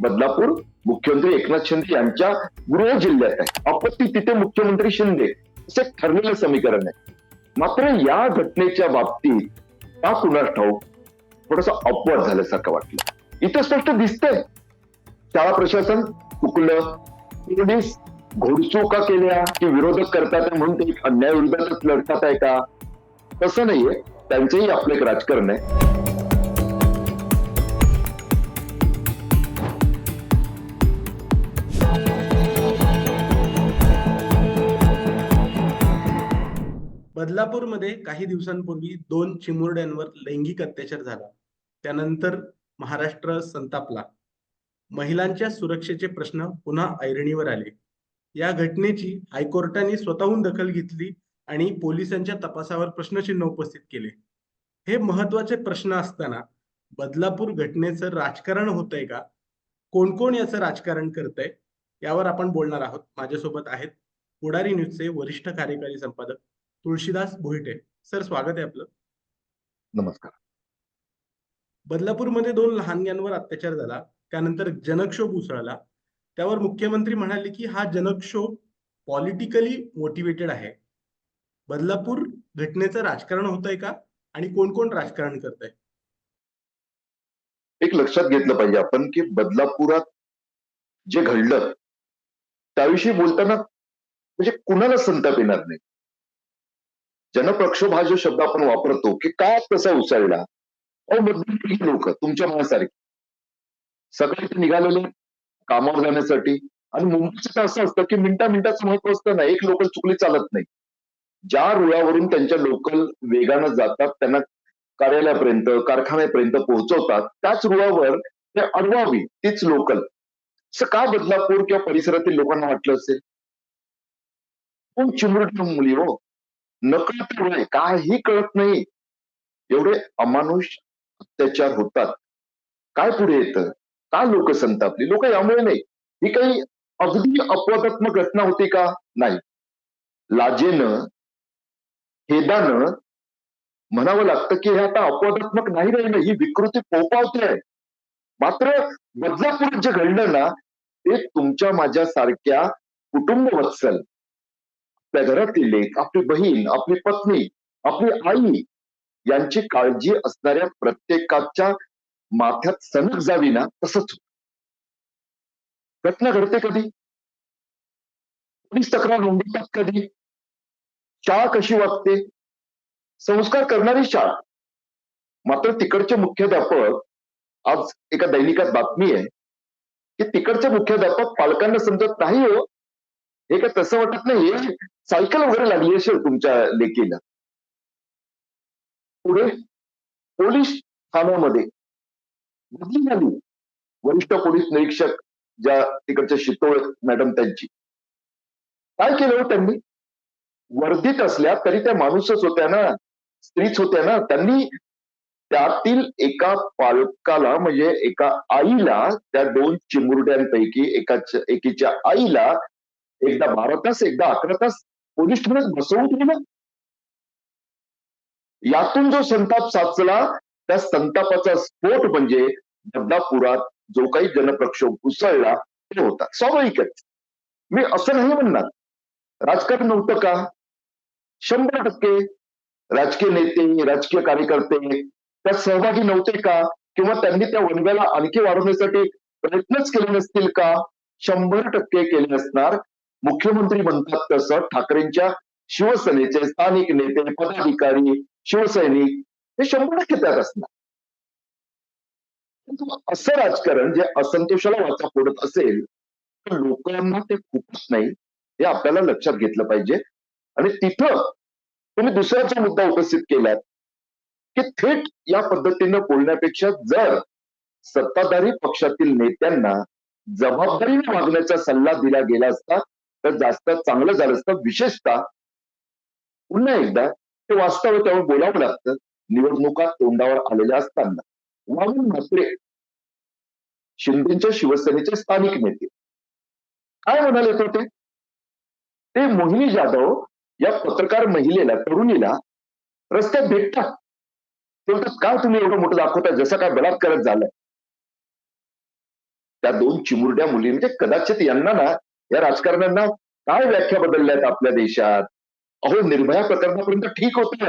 बदलापूर मुख्यमंत्री एकनाथ शिंदे यांच्या गृह जिल्ह्यात आहे. आपत्ती तिथे मुख्यमंत्री शिंदे. असे ठरलेलं समीकरण आहे. मात्र या घटनेच्या बाबतीत का कुणास ठाऊक थोडस अपवाद झाल्यासारखं वाटलं. इथं स्पष्ट दिसतंय. शाळा प्रशासन चुकलं पोलीस घोडचोका केल्या की विरोधक करतात म्हणून ते अन्याय विरोधातच लढतात आहे का? तसं नाहीये. त्यांचंही आपलं एक राजकारण आहे. बदलापूरमध्ये काही दिवसांपूर्वी दोन चिमुरड्यांवर लैंगिक अत्याचार झाला. त्यानंतर महाराष्ट्र संतापला. महिलांच्या सुरक्षेचे प्रश्न पुन्हा ऐरणीवर आले. या घटनेची हायकोर्टाने स्वतःहून दखल घेतली आणि पोलिसांच्या तपासावर प्रश्नचिन्ह उपस्थित केले. हे महत्त्वाचे प्रश्न असताना बदलापूर घटनेचं राजकारण होतंय का? कोण कोण याचं राजकारण करतंय? यावर आपण बोलणार आहोत. माझ्यासोबत आहेत पुढारी न्यूजचे वरिष्ठ कार्यकारी संपादक तुळशीदास भोईटे सर स्वागत आहे आपलं. नमस्कार. बदलापूरमध्ये दोन लहानग्यांवर अत्याचार झाला. त्यानंतर जनक्षोभ उसळला. त्यावर मुख्यमंत्री म्हणाले की हा जनक्षोभ पॉलिटिकली मोटिवेटेड आहे. बदलापूर घटनेचं राजकारण होतंय का? आणि कोण कोण राजकारण करत आहे एक लक्षात घेतलं पाहिजे आपण की बदलापुरात जे घडलं त्याविषयी बोलताना म्हणजे कुणाला संताप येणार नाही. जनप्रक्षोभ हा जो शब्द आपण वापरतो की का कसा उसळला? अहो लोक? तुमच्या मनासारखे. सकाळी ते निघालेले कामावर जाण्यासाठी. आणि मुंबईचं तर असं असतं की मिनिटा मिनिटाचं महत्त्व असतं ना एक लोकल चुकली चालत नाही. ज्या रुळावरून त्यांच्या लोकल वेगानं जातात त्यांना कार्यालयापर्यंत कारखान्यापर्यंत पोहोचवतात त्याच रुळावर ते अडवावी तीच लोकल. असं का बदलापूर किंवा परिसरातील लोकांना वाटलं असेल? कोण चिमुरट मुली हो? नकळत वय काही कळत नाही. एवढे अमानुष अत्याचार होतात. काय पुढे येतं? का लोक संतापली? लोक यामुळे नाही. ही काही अगदी अपवादात्मक घटना होती का? नाही. लाजेनं खेदानं म्हणावं लागतं की हे आता अपवादात्मक नाही राहिलं ही विकृती पोपावते आहे. मात्र बदलापूर जे घडलं ना ते तुमच्या माझ्यासारख्या कुटुंब वत्सल आपल्या घरातील लेख आपली बहीण आपली पत्नी आपली आई यांची काळजी असणाऱ्या प्रत्येकाच्या माथ्यात सनक जावी ना तसंच घटना घडते कधी? पोलीस तक्रार नोंदवतात कधी? शाळा कशी वागते? संस्कार करणारी शाळा. मात्र तिकडचे मुख्याध्यापक आज एका दैनिकात बातमी आहे की तिकडचे मुख्याध्यापक पालकांना समजत नाही हो. हे काय तसं वाटत नाही सायकल वगैरे लागली असेल तुमच्या लेकीला. पुढे पोलीस ठाण्यामध्ये बदली झाली. वरिष्ठ पोलीस निरीक्षक ज्या तिकडच्या शितोळ मॅडम त्यांची. काय केलं हो त्यांनी? वर्धित असल्या तरी त्या माणूसच होत्या ना स्त्रीच होत्या ना. त्यांनी त्यातील एका पालकाला म्हणजे एका आईला त्या दोन चिमुरड्यांपैकी एका एकीच्या आईला एकदा बारा तास एकदा अकरा तास पोलीस ठाण्यात बसवून ठेवलं यातून जो संताप साचला त्या संतापाचा स्फोट म्हणजे बदलापुरात जो काही जनप्रक्षोभ उसळला ते होता. स्वाभाविकच. मी असं नाही म्हणणार. राजकारण नव्हतं का? शंभर टक्के. राजकीय नेते राजकीय कार्यकर्ते त्यात सहभागी नव्हते का? किंवा त्यांनी त्या वनव्याला आणखी वाढवण्यासाठी प्रयत्नच केले नसतील का? शंभर टक्के केले नसणार. मुख्यमंत्री म्हणतात तसं ठाकरेंच्या शिवसेनेचे स्थानिक नेते पदाधिकारी शिवसैनिक हे शंभर टक्के त्यात असणार. असं राजकारण जे असंतोषाला वाचा फोडत असेल तर लोकांना ते खूपच नाही हे आपल्याला लक्षात घेतलं पाहिजे. आणि तिथं तुम्ही दुसऱ्याचा मुद्दा उपस्थित केलात की थेट या पद्धतीनं बोलण्यापेक्षा जर सत्ताधारी पक्षातील नेत्यांना जबाबदारीने वागण्याचा सल्ला दिला गेला असता तर जास्त चांगलं झालं असतं. विशेषतः पुन्हा एकदा ते वास्तव त्यावर बोलावं लागतं. निवडणुका तोंडावर आलेल्या असताना. वामन म्हात्रे शिंदेच्या शिवसेनेचे स्थानिक नेते काय म्हणाले होते ते? मोहिनी जाधव या पत्रकार महिलेला तरुणीला रस्त्यात भेटतात. ते म्हणतात काय तुम्ही एवढं मोठं दाखवता जसं काय बलात्कारच झालं. त्या दोन चिमुरड्या मुली म्हणजे कदाचित यांना ना या राजकारण्यांना काय व्याख्या बदलल्या आहेत आपल्या देशात? अहो निर्भया प्रकरणापर्यंत ठीक होत.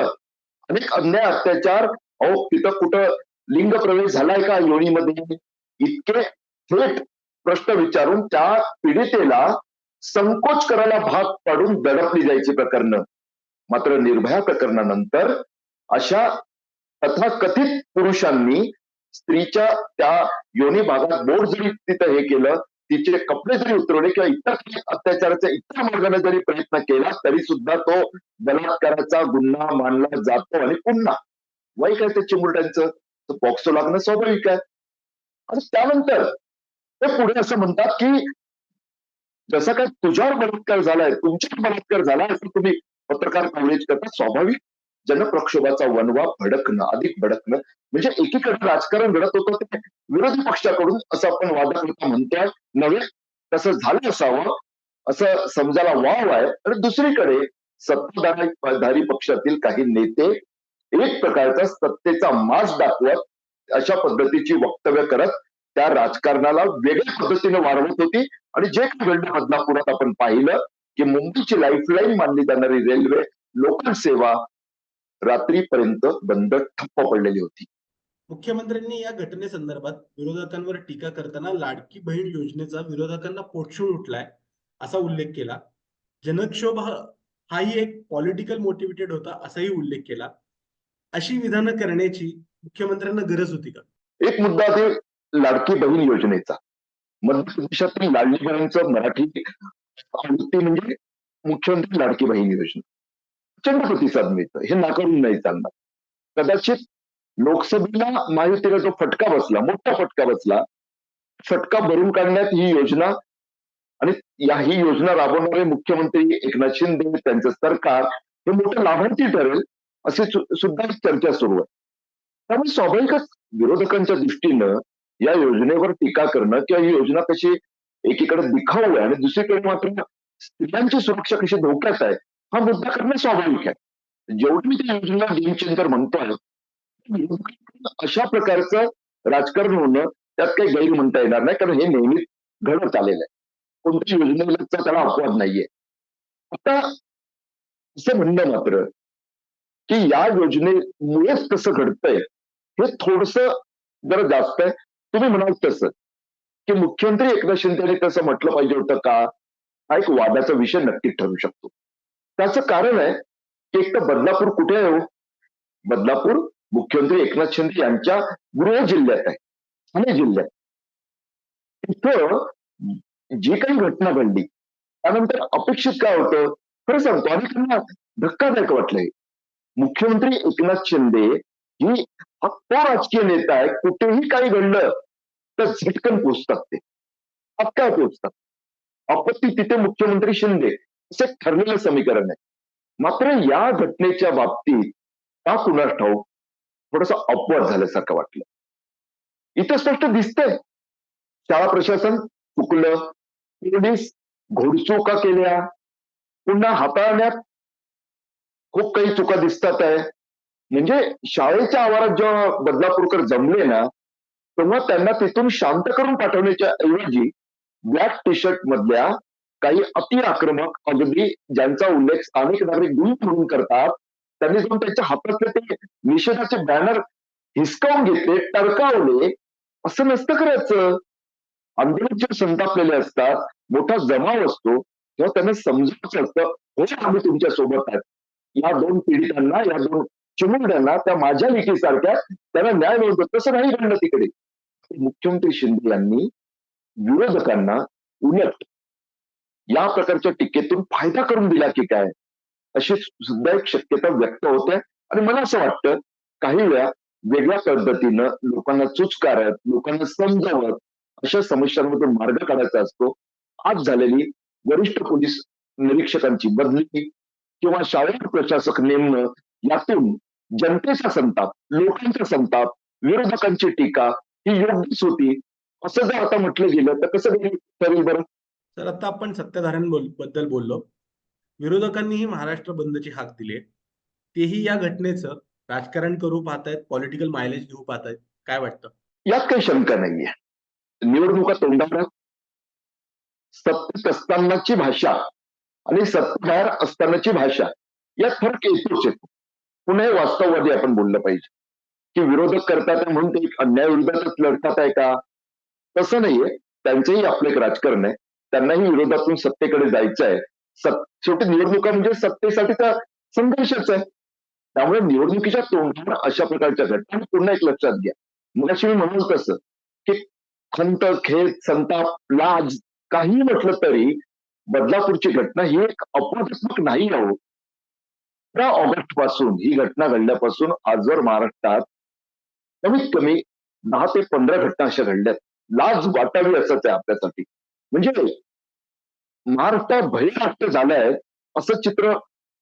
अनेक अन्याय अत्याचार. अहो तिथं कुठं लिंग प्रवेश झालाय का योनीमध्ये? इतके थेट प्रश्न विचारून त्या पीडितेला संकोच करायला भाग पाडून दडपली जायची प्रकरणं. मात्र निर्भया प्रकरणानंतर अशा तथाकथित पुरुषांनी स्त्रीच्या त्या योनी भागात बोट जरी तिथं हे केलं तिचे कपडे जरी उतरवले किंवा इतर अत्याचाराच्या अत्याचाराचा इतर मार्गाने जरी प्रयत्न केला तरी सुद्धा तो बलात्काराचा गुन्हा मानला जातो आणि पुन्हा वय काय त्या चिमुरड्यांचं पॉक्सो लागणं स्वाभाविक आहे. आणि त्यानंतर ते पुढे असं म्हणतात की जसं काय तुझ्यावर बलात्कार झालाय तुमच्यावर बलात्कार झालाय असं तुम्ही पत्रकार कव्हरेज करता स्वाभाविक जनप्रक्षोभाचा वनवा भडकणं अधिक भडकणं म्हणजे एकीकडे राजकारण घडत होतं ते विरोधी पक्षाकडून असं आपण वादाकरता म्हणतोय. नव्हे तसं झालं असावं असं समजायला वाव आहे. आणि दुसरीकडे सत्ताधारी पक्षातील काही नेते एक प्रकारचा सत्तेचा मास दाखवत अशा पद्धतीची वक्तव्य करत त्या राजकारणाला वेगळ्या पद्धतीने वाढवत होती. आणि जे काही घडलं बदलापुरात आपण पाहिलं की मुंबईची लाईफलाईन मानली जाणारी रेल्वे लोकल सेवा रात्रीपर्यंत बंद ठप्प पडलेली होती. मुख्यमंत्र्यांनी या घटनेसंदर्भात विरोधकांवर टीका करताना लाडकी बहीण योजनेचा विरोधकांना पोटशूळ उठलाय असा उल्लेख केला. जनक्षोभ हा- हाही एक पॉलिटिकल मोटिवेटेड होता असाही उल्लेख केला. अशी विधानं करण्याची मुख्यमंत्र्यांना गरज होती का? एक मुद्दा ते लाडकी बहीण योजनेचा. मध्य प्रदेशातील लाडली बहीणचं मराठी म्हणजे मुख्यमंत्री लाडकी बहीण योजना. प्रचंड प्रतिसाद मिळतो हे नाकारून नाही चालणार. कदाचित लोकसभेला महायुतीला जो फटका बसला मोठा फटका बसला फटका भरून काढण्यात ही योजना आणि या ही योजना राबवणारे मुख्यमंत्री एकनाथ शिंदे त्यांचं सरकार हे मोठं लाभार्थी ठरेल असे सुद्धा चर्चा सुरू आहे. त्यामुळे स्वाभाविकच विरोधकांच्या दृष्टीनं या योजनेवर टीका करणं किंवा ही योजना कशी एकीकडे दिखाऊ आहे आणि दुसरीकडे मात्र स्त्रियांची सुरक्षा कशी धोक्यात आहे हा मुद्दा करणं स्वाभाविक आहे. जेवढी मी त्या योजनेला गेम म्हणतोय अशा प्रकारचं राजकारण होणं त्यात काही गैर म्हणता येणार नाही कारण हे नेहमीच घडत आलेलं आहे. कोणत्या योजनेला त्याला अपवाद नाहीये. आता असं म्हणणं मात्र की या योजनेमुळेच कसं घडतंय हे थोडस जरा जास्त आहे. तुम्ही म्हणाल तसं की मुख्यमंत्री एकनाथ शिंदेने तसं म्हटलं पाहिजे होतं का? हा एक वादाचा विषय नक्कीच ठरू शकतो. त्याचं कारण आहे की एक तर बदलापूर कुठे आहे हो? बदलापूर मुख्यमंत्री एकनाथ शिंदे यांच्या गृह जिल्ह्यात आहे ठाणे जिल्ह्यात. तिथं जी काही घटना घडली त्यानंतर अपेक्षित काय होतं? खरं सांगतो आणि त्यांना धक्कादायक वाटलंय. मुख्यमंत्री एकनाथ शिंदे ही हा तो राजकीय नेता आहे कुठेही काही घडलं तर झटकन पोचतात ते. काय पोचतात. आपत्ती तिथे मुख्यमंत्री शिंदे. असं ठरलेलं समीकरण आहे. मात्र या घटनेच्या बाबतीत का कुणास ठाऊक? थोडस अपवाद झाल्यासारखं वाटलं. इथं स्पष्ट दिसतंय. शाळा प्रशासन चुकलं. पोलीस घोडचुका केल्या. पुन्हा हाताळण्यात खूप काही चुका दिसतात आहे. म्हणजे शाळेच्या आवारात जेव्हा बदलापूरकर जमले ना तेव्हा त्यांना तिथून शांत करून पाठवण्याच्या ऐवजी ब्लॅक टी शर्ट मधल्या काही अति आक्रमक अगदी ज्यांचा उल्लेख स्थानिक नागरिक गुण म्हणून करतात त्यांनी जाऊन त्यांच्या हातातले ते निषेधाचे बॅनर हिसकावून घेतले टरकावले. असं नसतं करायचं. आंदोलन जे संतापलेले असतात मोठा जमाव असतो तेव्हा त्यांना समजायचं असतं हो आम्ही तुमच्यासोबत आहेत. या दोन पीडितांना या दोन चिमुरड्यांना त्या माझ्या लेखीसारख्या त्यांना न्याय मिळतो तसं नाही घडलं तिकडे. मुख्यमंत्री शिंदे यांनी विरोधकांना उलट या प्रकारच्या टीकेतून फायदा करून दिला की काय? अशी सुद्धा एक शक्यता व्यक्त होते. आणि मला असं वाटतं काही वेळा वेगळ्या पद्धतीनं लोकांना चुचकारत लोकांना समजावत अशा समस्यांमधून मार्ग काढायचा असतो. आज झालेली वरिष्ठ पोलीस निरीक्षकांची बदली किंवा शाळेत प्रशासक नेमणं यातून जनतेचा संताप लोकांचा संताप विरोधकांची टीका ही योग्यच होती. असं जर आता म्हटलं गेलं तर कसं तरी ठरेल बरं? तर आता आपण सत्ताधाऱ्यांबद्दल बोललो. विरोधकांनीही महाराष्ट्र बंदची हाक दिली तेही या घटनेचं राजकारण करू पाहतायत पॉलिटिकल मायलेज घेऊ पाहतायत. काय वाटतं? यात काही शंका नाहीये. निवडणुका तोंडावर सत्तेत असतानाची भाषा आणि सत्ताधार असतानाची भाषा यात फरक येतोच येतो पुन्हा हे वास्तववादी आपण बोललं पाहिजे. की विरोधक करतात म्हणून ते एक अन्यायविरोधातच लढतात आहे का? तसं नाहीये. त्यांचंही आपलं एक राजकारण आहे. त्यांनाही विरोधातून सत्तेकडे जायचं आहे सत- शेवटी निवडणुका म्हणजे सत्तेसाठीचा संघर्षच आहे. त्यामुळे निवडणुकीच्या तोंडावर अशा प्रकारच्या घटना पुन्हा एक लक्षात घ्या. मग मी म्हणून कसं की खंत खेद संताप लाज काही म्हटलं तरी बदलापूरची घटना ही एक अपवादात्मक नाही आहो अठरा ऑगस्टपासून ही घटना घडल्यापासून आजवर महाराष्ट्रात कमीत कमी दहा ते पंधरा घटना अशा घडल्यात. लाज वाटावी असंच आहे आपल्यासाठी. म्हणजे महाराष्ट्रात भयराष्ट्र झालाय असं चित्र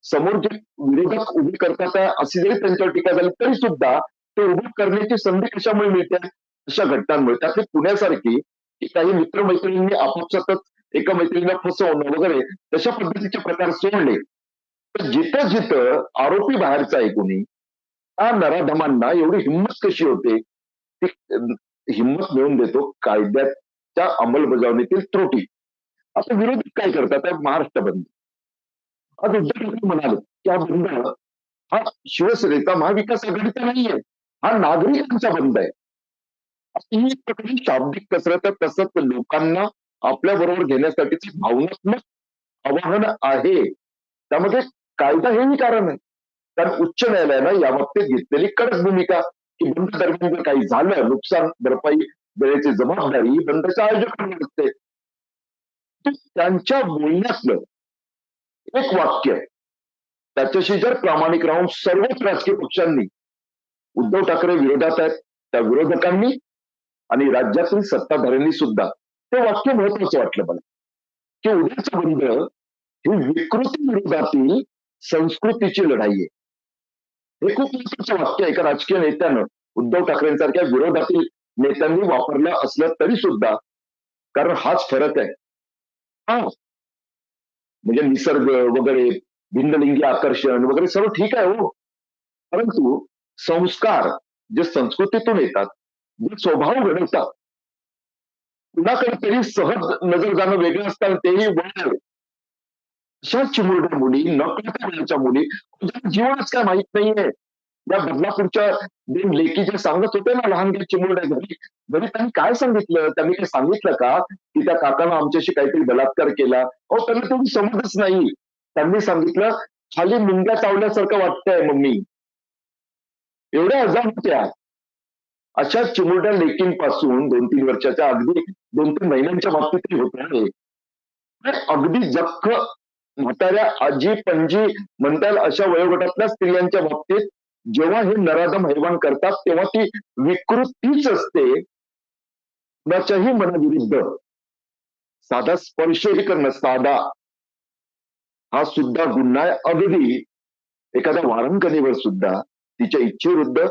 समोर जे विरोधक उभी करतात अशी जरी त्यांच्यावर टीका झाली तरी सुद्धा ते उभी करण्याची संधी कशामुळे मिळते? अशा घटनांमुळे. म्हणजे त्यातली पुण्यासारखी की काही मित्रमैत्रिणींनी आपापसातच एका मैत्रिणीला फसवणं वगैरे तशा पद्धतीचे प्रकार सोडले. तर जिथं जिथं आरोपी बाहेरचा आहे कोणी त्या नराधमांना एवढी हिंमत कशी होते? ती हिंमत मिळवून देतो त्या अंमलबजावणीतील त्रुटी. आता विरोधक काय करतात? महाराष्ट्र बंद आज उद्धव ठाकरे म्हणाले की हा बंद हा शिवसेनेचा महाविकास आघाडीचा नाहीये. हा नागरिकांचा बंद आहे. ही एक प्रकारची शाब्दिक कसरत आहे. तसंच लोकांना आपल्या बरोबर घेण्यासाठीचे भावनात्मक आवाहन आहे. त्यामध्ये कायदा हेही कारण आहे. कारण उच्च न्यायालयानं या बाबतीत घेतलेली कडक भूमिका की बंद दरम्यान जर काही झालं नुकसान भरपाई वेळेची जबाबदारी बंदच्या आयोजकांना असते. त्यांच्या बोलण्यातलं एक वाक्य त्याच्याशी जर प्रामाणिक राहून सर्वच राजकीय पक्षांनी उद्धव ठाकरे विरोधात आहेत त्या विरोधकांनी आणि राज्यातील सत्ताधाऱ्यांनी सुद्धा ते वाक्य महत्वाचं वाटलं मला. की उद्याचं बंद ही विकृती विरोधातील संस्कृतीची लढाई आहे. हे खूप महत्वाचं वाक्य एका राजकीय नेत्यानं उद्धव ठाकरेंसारख्या विरोधातील नेत्यांनी वापरल्या असलं तरी सुद्धा. कारण हाच फरक आहे. हा. म्हणजे निसर्ग वगैरे भिन्नलिंगी आकर्षण वगैरे सर्व ठीक आहे हो. परंतु संस्कार जे संस्कृतीतून येतात जे स्वभाव घडवतात कुणाकडे तरी सहज नजर जाणं वेगळं असतं तेही वळ. अशा चिमुरड्या मुली नकळत्या मुली जीवनच काय माहीत नाहीये. या बदलापूरच्या दोन लेकी जे सांगत होते ना लहान चिमुरड्या घरी घरी त्यांनी काय सांगितलं? त्यांनी काय सांगितलं का की त्या काकानं आमच्याशी काहीतरी बलात्कार केला? अहो त्यांना तेवढी समजच नाही. त्यांनी सांगितलं खाली मुंग्या चावल्यासारखं वाटतंय मम्मी. एवढ्या अजाम होत्या. अशा चिमुरड्या लेकींपासून दोन तीन वर्षाच्या अगदी दोन तीन महिन्यांच्या बाबतीत होत अगदी जख्ख म्हाताऱ्या आजी पणजी म्हणताल अशा वयोगटातल्या स्त्रियांच्या बाबतीत जेव्हा हे नराधम हैवान करतात तेव्हा ती विकृतीच असते. कुणाच्याही मनाविरुद्ध. साधा स्पर्शही करणं साधा. हा सुद्धा गुन्हा आहे अगदी. एखाद्या वारंगणीवर सुद्धा तिच्या इच्छेविरुद्ध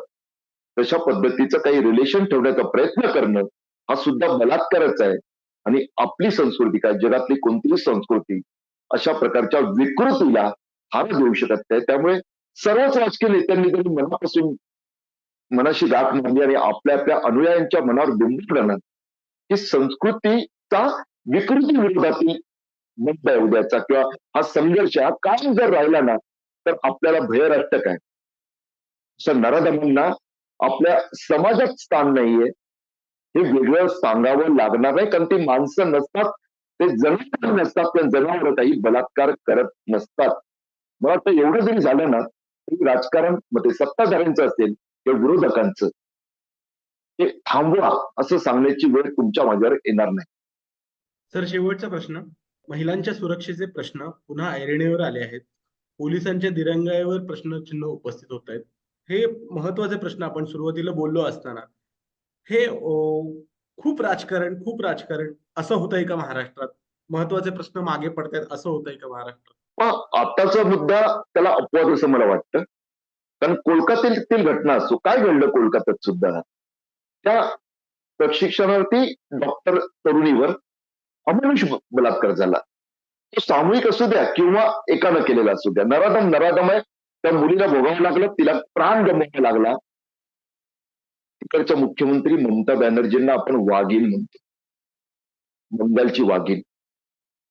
तशा पद्धतीचं काही रिलेशन ठेवण्याचा प्रयत्न करणं हा सुद्धा बलात्कारच आहे. आणि आपली संस्कृती काय? जगातली कोणतीही संस्कृती अशा प्रकारच्या विकृतीला हार देऊ शकत नाही. त्यामुळे सर्वच राजकीय नेत्यांनी जरी मनापासून मनाशी गाठ मारली आणि आपल्या आपल्या अनुयायांच्या मनावर बिंबवलं की संस्कृतीचा विकृती विरोधातील मुद्दा आहे उद्याचा किंवा हा संघर्ष हा कायम जर राहिला ना तर आपल्याला भयराष्ट्रक आहे. सर नराधमांना आपल्या समाजात स्थान नाहीये. हे वेगळं सांगावं लागणार नाही कारण ती माणसं नसतात ते जनावर नसतात पण जनावर काही बलात्कार करत नसतात. मला वाटतं एवढं जरी झालं ना राजकारण मग ते सत्ताधाऱ्यांचं असेल किंवा विरोधकांचं. ते थांबवा असं सांगण्याची वेळ तुमच्या माझ्यावर येणार नाही. सर शेवटचा प्रश्न. महिलांच्या सुरक्षेचे प्रश्न पुन्हा ऐरणीवर आले आहेत. पोलिसांच्या दिरंगाईवर प्रश्नचिन्ह उपस्थित होत आहेत. हे महत्त्वाचे प्रश्न आपण सुरुवातीला बोललो असताना. हे खूप राजकारण खूप राजकारण असं होतंय का महाराष्ट्रात. महत्त्वाचे प्रश्न मागे पडतायत असं होतंय का महाराष्ट्रात. पण आताचा मुद्दा त्याला अपवाद असं मला वाटतं. कारण कोलकात्यातील घटना असो काय घडलं कोलकात्यात सुद्धा? त्या प्रशिक्षणार्थी डॉक्टर तरुणीवर अमानुष बलात्कार झाला. तो सामूहिक असू द्या किंवा एकानं केलेला असू द्या. नराधम नराधम आहे. त्या मुलीला भोगावं लागलं तिला प्राण गमवावा लागला. तिकडच्या मुख्यमंत्री ममता बॅनर्जींना आपण वाघीण म्हणतो. बंगालची वाघीण.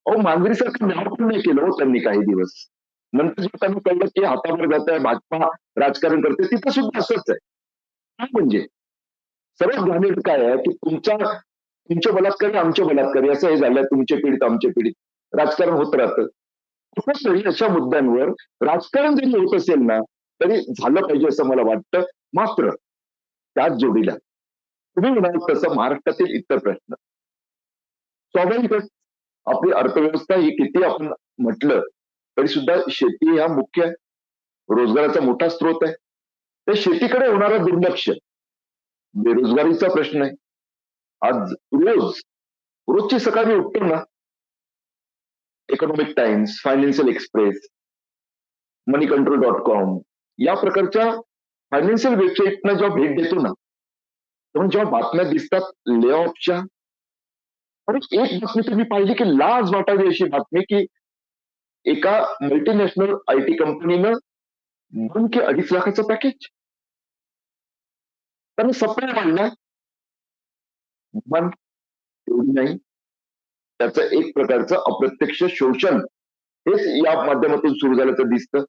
अहो मांजरीसारखं नाव पण नाही केलं हो त्यांनी काही दिवस. नंतर जेव्हा त्यांना कळलं की हातावर जात आहे भाजपा राजकारण करते तिथं सुद्धा असंच आहे. काय म्हणजे? सर्वात घाणेरडं काय आहे की तुमच्या तुमचे बलात्कारी आमचे बलात्कारी असं हे झालंय तुमचे पीडित आमचे पीडित. राजकारण होत राहतं. तरी अशा मुद्द्यांवर राजकारण जरी होत असेल ना तरी झालं पाहिजे असं मला वाटतं मात्र त्याच जोडीला. तुम्ही म्हणाल तसं महाराष्ट्रातील इतर प्रश्न. स्वाभाविकच आपली अर्थव्यवस्था ही किती आपण म्हटलं तरी सुद्धा शेती हा मुख्य रोजगाराचा मोठा स्रोत आहे. तर शेतीकडे होणारा दुर्लक्ष बेरोजगारीचा प्रश्न आहे. आज रोज रोजची सकाळी उठतो ना Economic Times Financial Express Moneycontrol dot com या प्रकारच्या फायनान्शियल वेबसाईटना जेव्हा भेट देतो ना तेव्हा जेव्हा बातम्या दिसतात ले ऑफच्या आणि एक बातमी तुम्ही पाहिली की लाज वाटावी अशी बातमी की एका मल्टीनॅशनल आय टी कंपनीनं दोन की अडीच लाखाचं पॅकेज त्यांना सप्लाय मांडला. पण एवढी नाही. त्याचं एक प्रकारचं अप्रत्यक्ष शोषण हेच या माध्यमातून सुरू झाल्याचं दिसतं.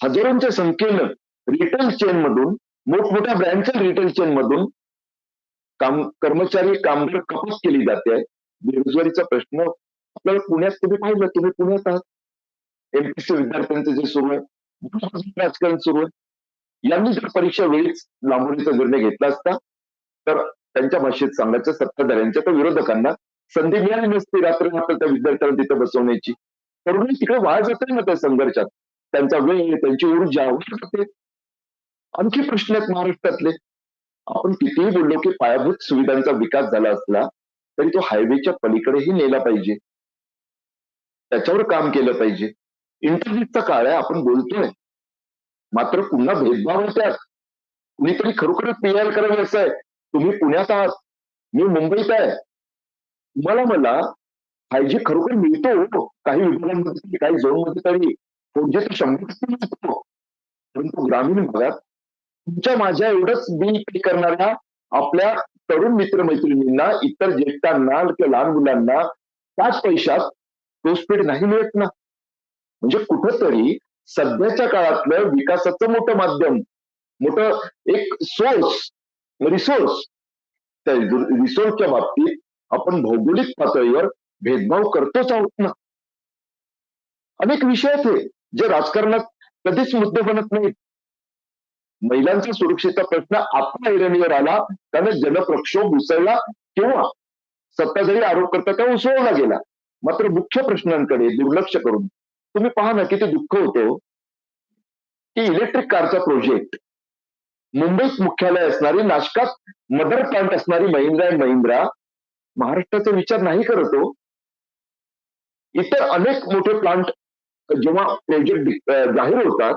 हजारोंच्या संख्येनं रिटेल चेन मधून मोठमोठ्या ब्रँडच्या रिटेल चेन मधून काम कर्मचारी कामगार कपात केली जाते. आहे बेरोजगारीचा प्रश्न आपल्याला पुण्यात तुम्ही पाहिलं तुम्ही पुण्यात आहात. एमपीसी विद्यार्थ्यांचं जे सुरू आहे राजकारण सुरू आहे. यांनी जर परीक्षा वेळीच लांबवण्याचा निर्णय घेतला असता तर त्यांच्या भाषेत सांगायचं सत्ताधाऱ्यांच्या तर विरोधकांना संधी मिळाली नसती रात्र त्या विद्यार्थ्यांना तिथं बसवण्याची. तरुणी तिकडे वाया जाते ना त्या संघर्षात. त्यांचा वेळ त्यांची ऊर्जा जाते आणखी प्रश्न आहेत महाराष्ट्रातले. आपण कितीही बोललो की पायाभूत सुविधांचा विकास झाला असला तरी तो हायवेच्या पलीकडेही नेला पाहिजे. त्याच्यावर काम केलं पाहिजे. इंटरनेटचा काळ आहे आपण बोलतोय. मात्र पुन्हा भेदभाव आहे कुणीतरी खरोखरच पी आर करावे असं आहे तुम्ही पुण्यात आहात. मी मुंबईत आहे. तुम्हाला मला फाय जी खरोखर मिळतो हो. काही विभागांमध्ये काही झोनमध्ये तरी. फोर जी तर शंभर मिळतो. परंतु ग्रामीण भागात तुमच्या माझ्या एवढंच बिल पे करणाऱ्या आपल्या तरुण मित्रमैत्रिणींना इतर ज्येष्ठांना किंवा लहान मुलांना त्याच पैशात तो स्पीड नाही मिळत ना. म्हणजे कुठंतरी सध्याच्या काळातलं विकासाचं मोठं माध्यम मोठं एक सोर्स रिसोर्स त्या रिसोर्सच्या बाबतीत आपण भौगोलिक पातळीवर भेदभाव करतोच आहोत ना. अनेक विषय आहेत जे राजकारणात कधीच मुद्दे बनत नाहीत. महिलांच्या सुरक्षेचा प्रश्न आपल्या ऐरणीवर आला त्याने जनप्रक्षोभ उसळला किंवा सत्ताधारी आरोप करता त्या उसळला गेला. मात्र मुख्य प्रश्नांकडे दुर्लक्ष करून तुम्ही पहा ना किती दुःख होतो हो. की इलेक्ट्रिक कारचा प्रोजेक्ट मुंबईत मुख्यालय असणारी नाशकात मदर प्लांट असणारी महिंद्रा अँड महिंद्रा महाराष्ट्राचा विचार नाही करत हो. इतर अनेक मोठे प्लांट जेव्हा प्रोजेक्ट जाहीर होतात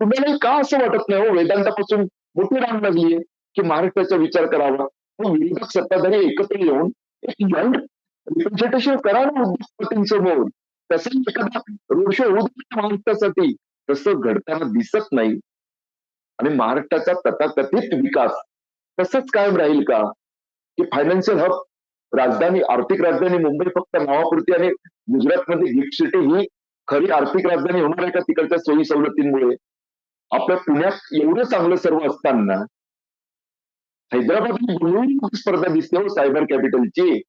कुणालाही का असं वाटत नाही हो? वेदांतापासून मोठी रांग लागलीये की महाराष्ट्राचा विचार करावा. विरोधक सत्ताधारी एकत्र येऊन एक जॉईंट रिप्रेझेंटेशन करा ना उद्योगपतींसमोर तसं एखादा रोड शो होऊ दे महाराष्ट्रासाठी. तसं घडताना दिसत नाही. आणि महाराष्ट्राचा तथाकथित विकास तसंच कायम राहील का? की फायनान्शियल हब राजधानी आर्थिक राजधानी मुंबई फक्त नावापुरती आणि गुजरातमध्ये गिफ्ट सिटी ही खरी आर्थिक राजधानी होणार आहे का तिकडच्या सोयी सवलतींमुळे आपल्या पुण्यात एवढं चांगलं सर्व असताना हैदराबाद स्पर्धा दिसते हो सायबर कॅपिटलची.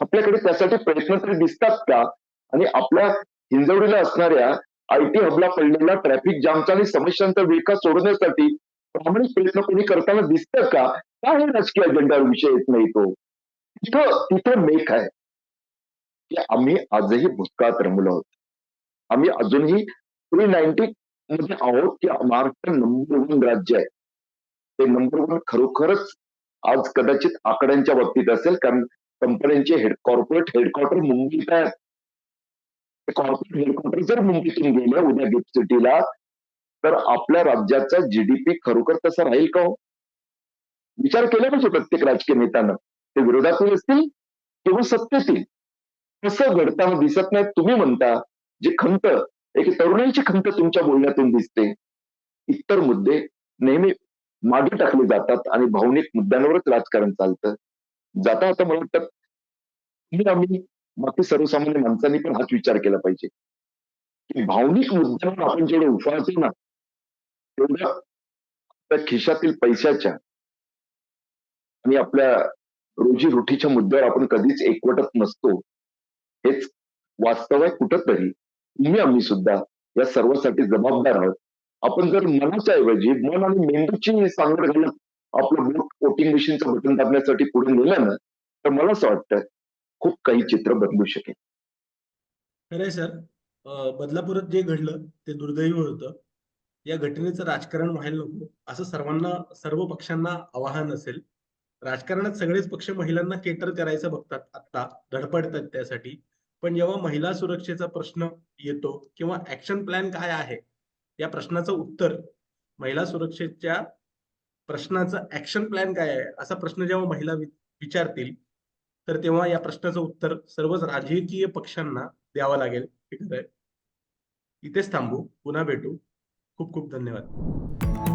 आपल्याकडे त्यासाठी प्रयत्न तरी दिसतात का? आणि आपल्या हिंजवडीला असणाऱ्या आयटी हबला पडलेला ट्रॅफिक जामचा आणि समस्यांचा विकास सोडवण्यासाठी प्रामाणिक प्रयत्न कोणी करताना दिसतं का? का हे राजकीय अजेंडावर विषय येत नाही तो? तिथं तिथं मेक आहे. की आम्ही आजही भूतकाळात रमलो आहोत. आम्ही अजूनही प्री नाईन्टी मध्ये आहोत की महाराष्ट्र नंबर वन राज्य आहे. ते नंबर वन खरोखरच आज कदाचित आकड्यांच्या बाबतीत असेल कारण कंपन्यांचे हेड कॉर्पोरेट हेडक्वार्टर मुंबईत आहेत कॉर्पोरेट हेडक्वार्टर जर मुंबईतून गेलं उद्या गिफ्ट सिटीला तर आपल्या राज्याचा जीडीपी खरोखर तसा राहील का हो? विचार केला पाहिजे प्रत्येक राजकीय नेत्यानं. ते विरोधातून असतील किंवा सत्तेतील. कसं घडताना दिसत नाही तुम्ही म्हणता जी खंत एक तरुणाईची खंत तुमच्या बोलण्यातून दिसते. इतर मुद्दे नेहमी मागे टाकले जातात आणि भावनिक मुद्द्यांवरच राजकारण चालतं. जाता आता मला वाटतं आम्ही बाकी सर्वसामान्य माणसांनी पण हाच विचार केला पाहिजे. की भावनिक मुद्द्यावर आपण जेवढं उफाळतो ना तेवढ्या खिशातील पैशाच्या आणि आपल्या रोजी रोटीच्या मुद्द्यावर आपण कधीच एकवटत नसतो. हेच वास्तव आहे कुठंतरी. तुम्ही आम्ही सुद्धा या सर्वासाठी जबाबदार आहोत. आपण जर मनाच्या ऐवजी मन आणि मेंदूची सांगड घालत आपलं बोट वोटिंग मशीनचं बटन दाबण्यासाठी पुढे नेलं ना तर मला असं वाटतं खूप काही चित्र बदलू शकेल. खरंय सर. बदलापुरात जे घडलं ते दुर्दैवी होतं. या घटनेचं राजकारण व्हायला नको असं सर्वांना सर्व पक्षांना आवाहन असेल. राजकारणात सगळेच पक्ष महिलांना केटर करायचं बघतात आता धडपडतात त्यासाठी. पण जेव्हा महिला सुरक्षेचा प्रश्न येतो किंवा ऍक्शन प्लॅन काय आहे या प्रश्नाचं उत्तर महिला सुरक्षेच्या प्रश्नाचं ऍक्शन प्लॅन काय आहे असा प्रश्न जेव्हा महिला विचारतील तर तेव्हा या प्रश्नाचं उत्तर सर्वच राजकीय पक्षांना द्यावं लागेल. हे खरंय आहे. इथेच थांबू पुन्हा भेटू. खूप खूप धन्यवाद.